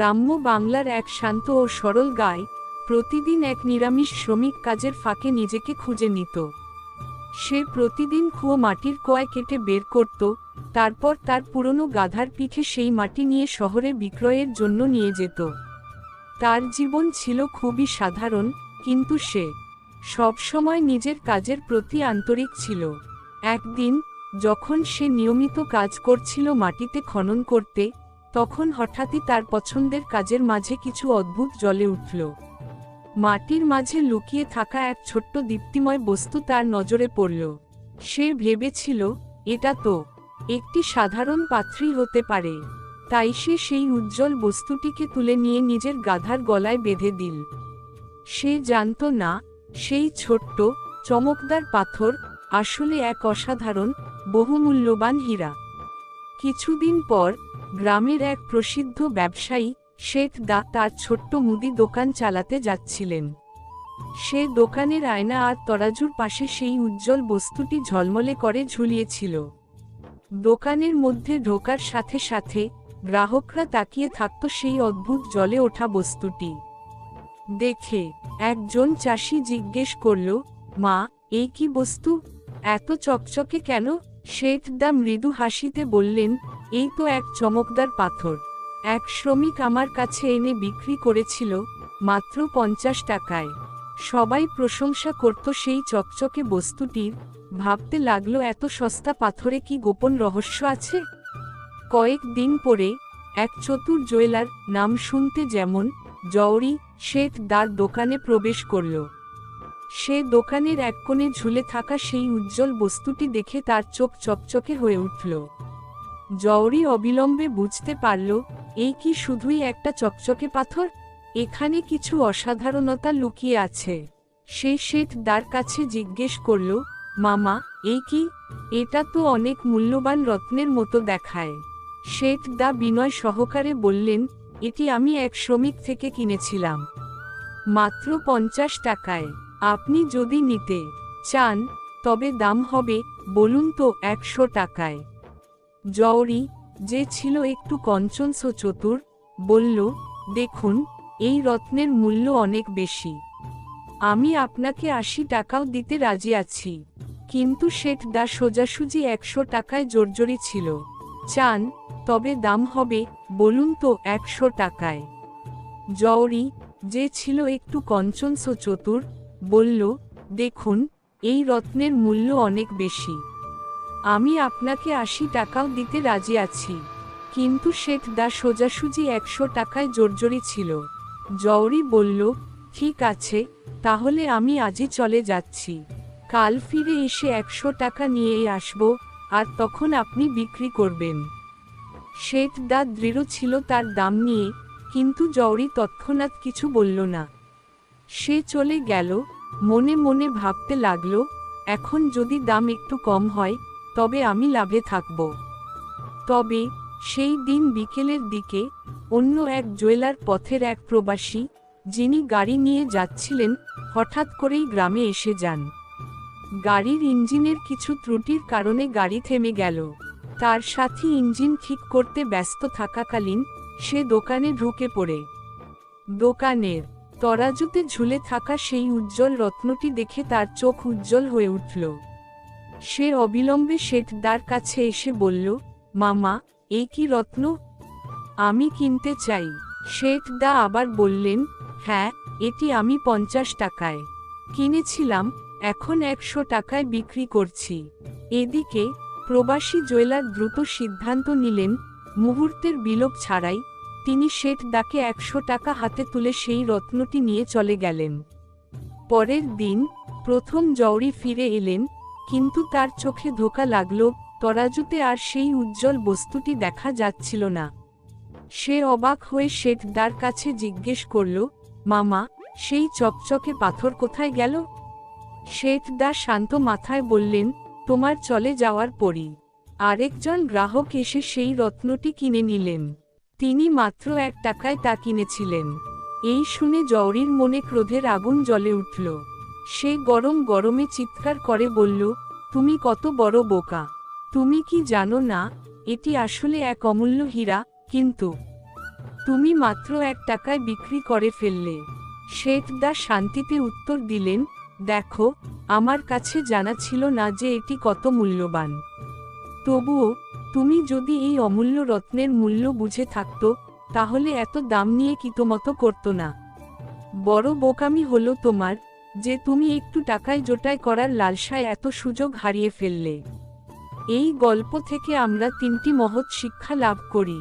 গ্রাম্য বাংলার এক শান্ত ও সরল গায় প্রতিদিন এক নিরামিষ শ্রমিক কাজের ফাঁকে নিজেকে খুঁজে নিত। সে প্রতিদিন খুঁয়ো মাটির কোয়ায় কেটে বের করত, তারপর তার পুরনো গাধার পিঠে সেই মাটি নিয়ে শহরে বিক্রয়ের জন্য নিয়ে যেত। তার জীবন ছিল খুবই সাধারণ, কিন্তু সে সবসময় নিজের কাজের প্রতি আন্তরিক ছিল। একদিন, যখন সে নিয়মিত কাজ করছিল মাটিতে খনন করতে তখন হঠাৎই তার পছন্দের কাজের মাঝে কিছু অদ্ভুত জলে উঠল। মাটির মাঝে লুকিয়ে থাকা এক ছোট্ট দীপ্তিময় বস্তু তার নজরে পড়ল। সে ভেবেছিল, এটা তো একটি সাধারণ পাত্রী হতে পারে। তাই সে সেই উজ্জ্বল বস্তুটিকে তুলে নিয়ে নিজের গাধার গলায় বেঁধে দিল। সে জানত না, সেই ছোট্ট, চমকদার পাথর আসলে এক অসাধারণ, বহুমূল্যবান হীরা। কিছুদিন পর গ্রামের এক প্রসিদ্ধ ব্যবসায়ী, শেঠ দা তার ছোট্ট মুদি দোকান চালাতে যাচ্ছিলেন। সে দোকানের আয়না আর তরাজুর পাশে সেই উজ্জ্বল বস্তুটি ঝলমলে করে ঝুলিয়েছিল। দোকানের মধ্যে ঢোকার সাথে সাথে গ্রাহকরা তাকিয়ে থাকত সেই অদ্ভুত জলে ওঠা বস্তুটি। দেখে একজন চাষি জিজ্ঞেস করল, মা এই কি বস্তু? এত চকচকে কেন? শেঠ দা মৃদু হাসিতে বললেন এই তো এক চমকদার পাথর। এক শ্রমিক আমার কাছে এনে বিক্রি করেছিল মাত্র পঞ্চাশ টাকায়। সবাই প্রশংসা করত সেই চকচকে বস্তুটির। ভাবতে লাগল, এত সস্তা পাথরে কি গোপন রহস্য আছে? কয়েক দিন পরে এক চতুর জুয়েলার নাম শুনতে যেমন জওরি শেঠ দার দোকানে প্রবেশ করল। সে দোকানের এক কোণে ঝুলে থাকা সেই উজ্জ্বল বস্তুটি দেখে তার চোখ চকচকে হয়ে উঠল। জওরি অবিলম্বে বুঝতে পারল এই কি শুধুই একটা চকচকে পাথর? এখানে কিছু অসাধারণতা লুকিয়ে আছে। সে শেঠ দার কাছে জিজ্ঞেস করল, মামা এই কি? এটা তো অনেক মূল্যবান রত্নের মতো দেখায়। শেঠ দা বিনয় সহকারে বললেন, এটি আমি এক শ্রমিক থেকে কিনেছিলাম। মাত্র পঞ্চাশ টাকায়। আপনি যদি নিতে চান, তবে দাম হবে, বলুন তো, একশো টাকায়। জওরি, যে ছিল একটু কঞ্চনস চতুর, বলল, দেখুন, এই রত্নের মূল্য অনেক বেশি। আমি আপনাকে আশি টাকাও দিতে রাজি আছি। কিন্তু শেঠ দা সোজাসুজি একশো টাকায় জোরজোরি ছিল। চান, তবে দাম হবে, বলুন তো, একশো টাকায়। জওরি, যে ছিল একটু কঞ্চনস চতুর, বলল, দেখুন, এই রত্নের মূল্য অনেক বেশি। আমি আপনাকে আশি টাকাও দিতে রাজি আছি। কিন্তু শেঠ দা সোজাসুজি একশো টাকায় জোরজোরি ছিল। জওরি বলল, ঠিক আছে, তাহলে আমি আজই চলে যাচ্ছি। কাল ফিরে এসে একশো টাকা নিয়েই আসব, আর তখন আপনি বিক্রি করবেন শেঠ দা দৃঢ় ছিল তার দাম নিয়ে, কিন্তু জওরি তৎক্ষণাৎ কিছু বলল না। সে চলে গেল, মনে মনে ভাবতে লাগল, এখন যদি দাম একটু কম হয় তবে আমি লাভে থাকব। তবে, সেই দিন বিকেলের দিকে অন্য এক জুয়েলার পথের এক প্রবাসী, যিনি গাড়ি নিয়ে যাচ্ছিলেন, হঠাৎ করেই গ্রামে এসে যান। গাড়ির ইঞ্জিনের কিছু ত্রুটির কারণে গাড়ি থেমে গেল। তার সাথী ইঞ্জিন ঠিক করতে ব্যস্ত থাকাকালীন, সে দোকানে ঢুকে পড়ে। দোকানের তরাজুতে ঝুলে থাকা সেই উজ্জ্বল রত্নটি দেখে তার চোখ উজ্জ্বল হয়ে উঠল। সে অবিলম্বে শেঠদার কাছে এসে বলল, মামা এই কি রত্ন? আমি কিনতে চাই। শেঠদা আবার বললেন হ্যাঁ এটি আমি পঞ্চাশ টাকায় কিনেছিলাম, এখন একশো টাকায় বিক্রি করছি। এদিকে প্রবাসী জুয়েলার দ্রুত সিদ্ধান্ত নিলেন, মুহূর্তের বিলোপ ছাড়াই তিনি শেঠ দাকে একশো টাকা হাতে তুলে সেই রত্নটি নিয়ে চলে গেলেন। পরের দিন প্রথম জওরি ফিরে এলেন কিন্তু তার চোখে ধোকা লাগল, তরাজুতে আর সেই উজ্জ্বল বস্তুটি দেখা যাচ্ছিল না। সে অবাক হয়ে শেঠ দার কাছে জিজ্ঞেস করল, মামা, সেই চকচকে পাথর কোথায় গেল? শেঠ দা শান্ত মাথায় বললেন, তোমার চলে যাওয়ার পরই। আরেকজন গ্রাহক এসে সেই রত্নটি কিনে নিলেন। তিনি মাত্র এক টাকায় তা কিনেছিলেন। এই শুনে জওরির মনে ক্রোধের আগুন জ্বলে উঠল। সে গরম গরমে চিৎকার করে বলল, তুমি কত বড় বোকা। তুমি কি জানো না, এটি আসলে এক অমূল্য হীরা, কিন্তু তুমি মাত্র এক টাকায় বিক্রি করে ফেললে শেখ দা শান্তিতে উত্তর দিলেন, দেখো, আমার কাছে জানা ছিল না যে এটি কত মূল্যবান। তবুও, তুমি যদি এই অমূল্য রত্নের মূল্য বুঝে থাকতো, তাহলে এত দাম নিয়ে কিতমতো করতো না। বড় বোকামি হলো তোমার যে তুমি একটু টাকায় জোটায় করার লালসায় এত সুযোগ হারিয়ে ফেললে। এই গল্প থেকে আমরা তিনটি মহৎ শিক্ষা লাভ করি।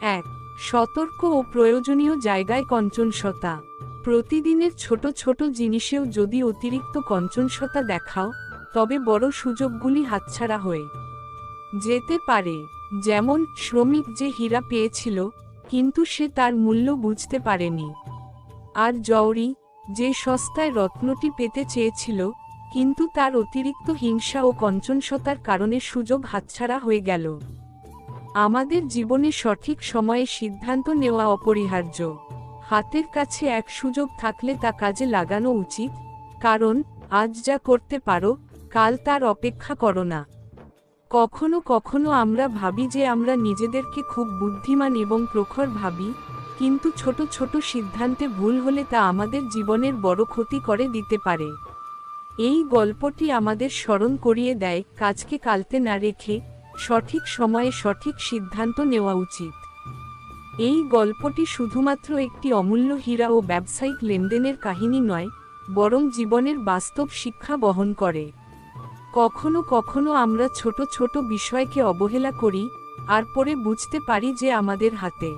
এক, সতর্ক ও প্রয়োজনীয় জায়গায় কঞ্চনসতা। প্রতিদিনের ছোট ছোট জিনিসেও যদি অতিরিক্ত কঞ্চনসতা দেখাও, তবে বড় সুযোগগুলি হাতছাড়া হয়ে। যেতে পারে, যেমন শ্রমিক যে হীরা পেয়েছিল, কিন্তু সে তার মূল্য বুঝতে পারেনি। আর জওরি যে সস্তায় রত্নটি পেতে চেয়েছিল, কিন্তু তার অতিরিক্ত হিংসা ও কঞ্চনসতার কারণে সুযোগ হাতছাড়া হয়ে গেল। আমাদের জীবনে সঠিক সময়ে সিদ্ধান্ত নেওয়া অপরিহার্য। হাতের কাছে এক সুযোগ থাকলে তা কাজে লাগানো উচিত, কারণ, আজ যা করতে পারো, কাল তার অপেক্ষা করো না। কখনো কখনো আমরা ভাবি যে আমরা নিজেদেরকে খুব বুদ্ধিমান এবং প্রখর ভাবি কিন্তু ছোট ছোট সিদ্ধান্তে ভুল হলে তা আমাদের জীবনের বড় ক্ষতি করে দিতে পারে। এই গল্পটি আমাদের স্মরণ করিয়ে দেয়, কাজকে কালতে না রেখে সঠিক সময়ে সঠিক সিদ্ধান্ত নেওয়া উচিত। এই গল্পটি শুধুমাত্র একটি অমূল্য হীরা ও ব্যবসায়িক লেনদেনের কাহিনী নয়, বরং জীবনের বাস্তব শিক্ষা বহন করে। কখনো কখনো আমরা ছোট ছোট বিষয়কে অবহেলা করি, আর পরে বুঝতে পারি যে আমাদের হাতে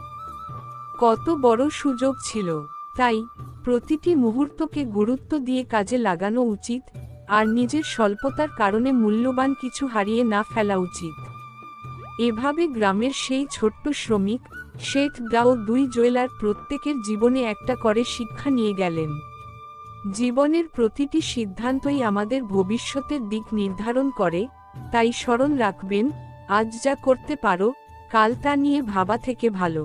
কত বড় সুযোগ ছিল। তাই, প্রতিটি মুহূর্তকে গুরুত্ব দিয়ে কাজে লাগানো উচিত, আর নিজের স্বল্পতার কারণে মূল্যবান কিছু হারিয়ে না ফেলা উচিত। এভাবে গ্রামের সেই ছোট্ট শ্রমিক শেখ দাও দুই জয়েলার প্রত্যেকের জীবনে একটা করে শিক্ষা নিয়ে গেলেন। জীবনের প্রতিটি সিদ্ধান্তই আমাদের ভবিষ্যতের দিক নির্ধারণ করে, তাই স্মরণ রাখবেন, আজ যা করতে পারো, কাল তা নিয়ে ভাবা থেকে ভালো।